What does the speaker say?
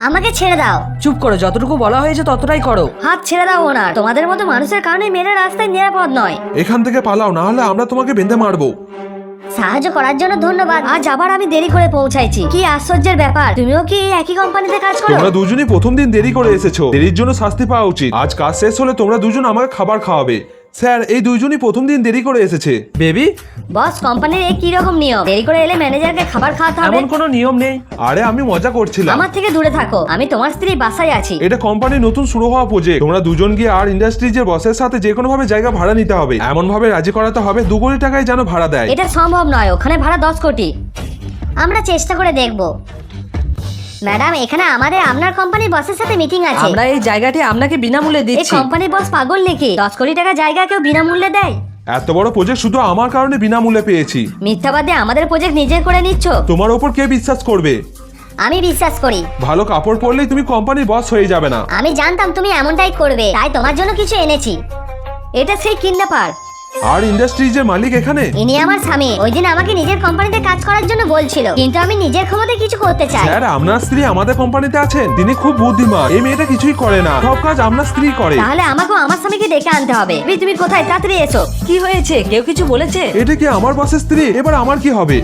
আমাকে ছেড়ে দাও। চুপ করো যতটুকু বলা হয়েছে ততটাই করো। হাত ছেড়ে দাও ওনার। তোমাদের মতো মানুষের কারণে মেয়েরা রাস্তায় নিরাপদ নয়। এখান থেকে পালাও না হলে আমরা তোমাকে বেঁধে মারবো। সাহায্য করার জন্য ধন্যবাদ। আজ আবার আমি দেরি করে পৌঁছাইছি। কি আশ্চর্যের ব্যাপার। তুমিও কি এই একই কোম্পানিতে কাজ করো? তোমরা দুজনই প্রথম দিন দেরি করে এসেছ। দেরির জন্য শাস্তি পাওয়া উচিত। আজ কাজ শেষ হলে তোমরা দুজন আমাকে খাবার খাওয়াবে। স্যার এই দুইজনই প্রথম দিন দেরি করে এসেছে। বেবি? বস কোম্পানির এই কি রকম নিয়ম? দেরি করে এলে ম্যানেজারকে খাবার খাওয়াতে হবে। এমন কোনো নিয়ম নেই। আরে আমি মজা করছিলাম। আমার থেকে দূরে থাকো। আমি তোমার স্ত্রী বাসায় আছি। এটা কোম্পানির নতুন শুরু হওয়া প্রজেক্ট তোমরা দুজন গিয়ে আর ইন্ডাস্ট্রিজের বসের সাথে যে কোনো ভাবে জায়গা ভাড়া নিতে হবে। এমন ভাবে রাজি করাতে হবে দু কোটি টাকায় যেন ভাড়া দেয়। এটা সম্ভব নয়। ওখানে ভাড়া দশ কোটি। আমরা চেষ্টা করে দেখব। ম্যাডাম এখানে আমাদের আপনার কোম্পানির বসের সাথে মিটিং আছে। আমরা এই জায়গাটি আপনাকে বিনামূল্যে এই দিচ্ছি। কোম্পানির বস পাগল নাকি? দশ কোটি টাকা জায়গা কেউ বিনামূল্যে দেয়? এত বড় প্রজেক্ট শুধু আমার কারণে বিনামূল্যে পেয়েছি। মিথ্যাবাদে আমাদের প্রজেক্ট নিজের করে নিচ্ছ? তোমার ওপর কে বিশ্বাস করবে? আমি বিশ্বাস করি। ভালো কাপড় পরলেই তুমি কোম্পানির বস হয়ে যাবে না। আমি জানতাম তুমি এমনটাই করবে তাই তোমার জন্য কিছু এনেছি। এটা সেই কিডন্যাপার আর ইন্ডাস্ট্রিজের মালিক এখানে? ইনি আমার স্বামী। ওই দিন আমাকে নিজের কোম্পানিতে কাজ করার জন্য বলছিল। কিন্তু আমি নিজের ক্ষমতায় কিছু করতে চাই। স্যার আপনার স্ত্রী আমাদের কোম্পানিতে আছেন। তিনি খুব বুদ্ধিমান। এই মেয়েটা কিছুই করে না। সব কাজ আপনার স্ত্রী করে। তাহলে আমাকেও আমার স্বামীকে ডেকে আনতে হবে। এই তুমি কোথায়? তাড়াতাড়ি এসো। কি হয়েছে? কেউ কিছু বলেছে? এটা কি আমার বসের স্ত্রী? এবার আমার কি হবে?